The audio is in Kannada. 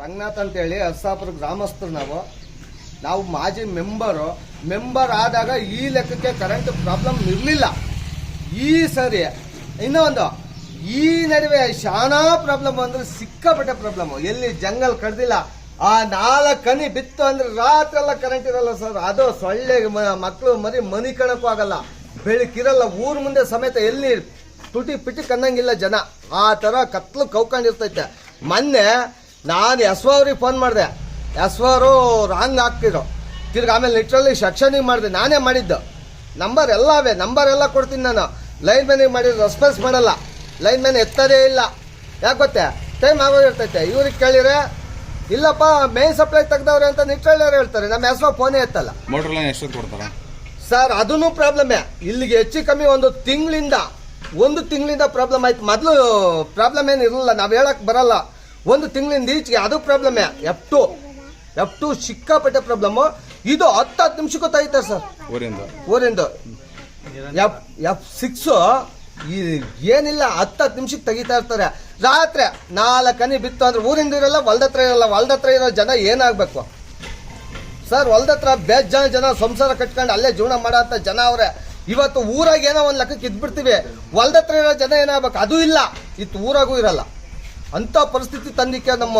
ರಂಗನಾಥ್ ಅಂತೇಳಿ ಅರ್ಸಾಪುರ ಗ್ರಾಮಸ್ಥರು ನಾವು. ನಾವು ಮಾಜಿ ಮೆಂಬರು. ಮೆಂಬರ್ ಆದಾಗ ಈ ಲೆಕ್ಕಕ್ಕೆ ಕರೆಂಟ್ ಪ್ರಾಬ್ಲಮ್ ಇರಲಿಲ್ಲ. ಈ ಸರಿ ಇನ್ನೊಂದು ಈ ನಡುವೆ ಶಾನಾ ಪ್ರಾಬ್ಲಮ್ ಅಂದ್ರೆ ಸಿಕ್ಕಾಪಟ್ಟೆ ಪ್ರಾಬ್ಲಮ್ ಎಲ್ಲಿ ಜಂಗಲ್ ಕಡ್ದಿಲ್ಲ. ಆ ನಾಲ್ಕು ಕನಿ ಬಿತ್ತು ಅಂದ್ರೆ ರಾತ್ರಿ ಎಲ್ಲ ಕರೆಂಟ್ ಇರಲ್ಲ ಸರ್. ಅದು ಸೊಳ್ಳೆ ಮಕ್ಕಳು ಮರಿ ಮನಿ ಕಣಕ್ಕೂ ಆಗಲ್ಲ. ಬೆಳಕಿರಲ್ಲ, ಊರ್ ಮುಂದೆ ಸಮೇತ ಎಲ್ಲಿ ತುಟಿ ಪಿಟಿ ಕನ್ನಂಗಿಲ್ಲ ಜನ. ಆ ತರ ಕತ್ಲು ಕೌಕೊಂಡಿರ್ತೈತೆ ಮೊನ್ನೆ ನಾನು ಎಸ್ ಅವ್ರಿಗೆ ಫೋನ್ ಮಾಡಿದೆ. ಎಸ್ ಅವರು ರಾಂಗ್ ಹಾಕ್ತಿದ್ರು. ತಿರ್ಗಿ ಆಮೇಲೆ ಲಿಟ್ರಲಿ ಸೆಕ್ಷನಿಗೆ ಮಾಡಿದೆ. ನಾನೇ ಮಾಡಿದ್ದು. ನಂಬರ್ ಎಲ್ಲ ಅವೇ. ನಂಬರ್ ಎಲ್ಲ ಕೊಡ್ತೀನಿ ನಾನು. ಲೈನ್ ಮ್ಯಾನಿಗೆ ಮಾಡಿದ್ರು ರೆಸ್ಪಾನ್ಸ್ ಮಾಡಲ್ಲ. ಲೈನ್ ಮ್ಯಾನ್ ಎತ್ತದೇ ಇಲ್ಲ. ಯಾಕೆ ಗೊತ್ತೆ? ಟೈಮ್ ಆಗೋಗಿರ್ತೈತೆ. ಇವ್ರಿಗೆ ಕೇಳಿದ್ರೆ ಇಲ್ಲಪ್ಪ ಮೇನ್ ಸಪ್ಲೈ ತೆಗ್ದವ್ರೆ ಅಂತ ನಿಟ್ರಳ್ಳಿ ಅವ್ರು ಹೇಳ್ತಾರೆ. ನಮ್ಮ ಎಸ್ ಫೋನೇ ಎತ್ತಲ್ಲ. ಮೋಟರ್ ಲೈನ್ ಎಷ್ಟೊತ್ತು ಕೊಡ್ತಾರ? ಸರ್ ಅದೂ ಪ್ರಾಬ್ಲಮ್ಮೇ ಇಲ್ಲಿಗೆ ಹೆಚ್ಚು ಕಮ್ಮಿ ಒಂದು ತಿಂಗಳಿಂದ ಒಂದು ತಿಂಗಳಿಂದ ಪ್ರಾಬ್ಲಮ್ ಆಯ್ತು. ಮೊದಲು ಪ್ರಾಬ್ಲಮ್ ಏನು ಇರಲಿಲ್ಲ ನಾವು ಹೇಳಕ್ ಬರಲ್ಲ. ಒಂದು ತಿಂಗಳಿಂದ ಈಚೆಗೆ ಅದು problem F two F two ಸಿಕ್ಕಾಪಟ್ಟೆ ಪ್ರಾಬ್ಲಮ್ಮು ಇದು ಹತ್ತು ಹತ್ತು ನಿಮಿಷಕ್ಕೂ ತೆಗಿತಾರೆ ಸರ್ ಊರಿಂದ. ಊರಿಂದ. ಎಫ್ ಎಫ್ ಸಿಕ್ಸು ಈ ಏನಿಲ್ಲ ಹತ್ತು ಹತ್ತು ನಿಮಿಷಕ್ಕೆ ತೆಗಿತಾ ಇರ್ತಾರೆ. ರಾತ್ರಿ ನಾಲ್ಕು ಹನಿ ಬಿತ್ತು ಅಂದ್ರೆ ಊರಿಂದ ಇರಲ್ಲ ಹೊಲ್ದತ್ರ ಇರಲ್ಲ. ಹೊಲ್ದತ್ರ ಇರೋ ಜನ ಏನಾಗಬೇಕು? ಸರ್ ಹೊಲ್ದ ಹತ್ರ ಬೇಜಾನ್ ಜನ ಸಂಸಾರ ಕಟ್ಕೊಂಡು ಅಲ್ಲೇ ಜೀವನ ಮಾಡೋ ಅಂತ ಜನ ಅವ್ರೆ. ಇವತ್ತು ಊರಾಗ ಏನೋ ಒಂದು ಲೆಕ್ಕಕ್ಕೆ ಇದ್ಬಿಡ್ತೀವಿ. ಹೊಲ್ದ ಹತ್ರ ಇರೋ ಜನ ಏನಾಗಬೇಕು? ಅದು ಇಲ್ಲ. ಇತ್ತು ಊರಾಗೂ ಇರಲ್ಲ. ಅಂತ ಪರಿಸ್ಥಿತಿ ತಂದಿಕ್ಕೆ ನಮ್ಮ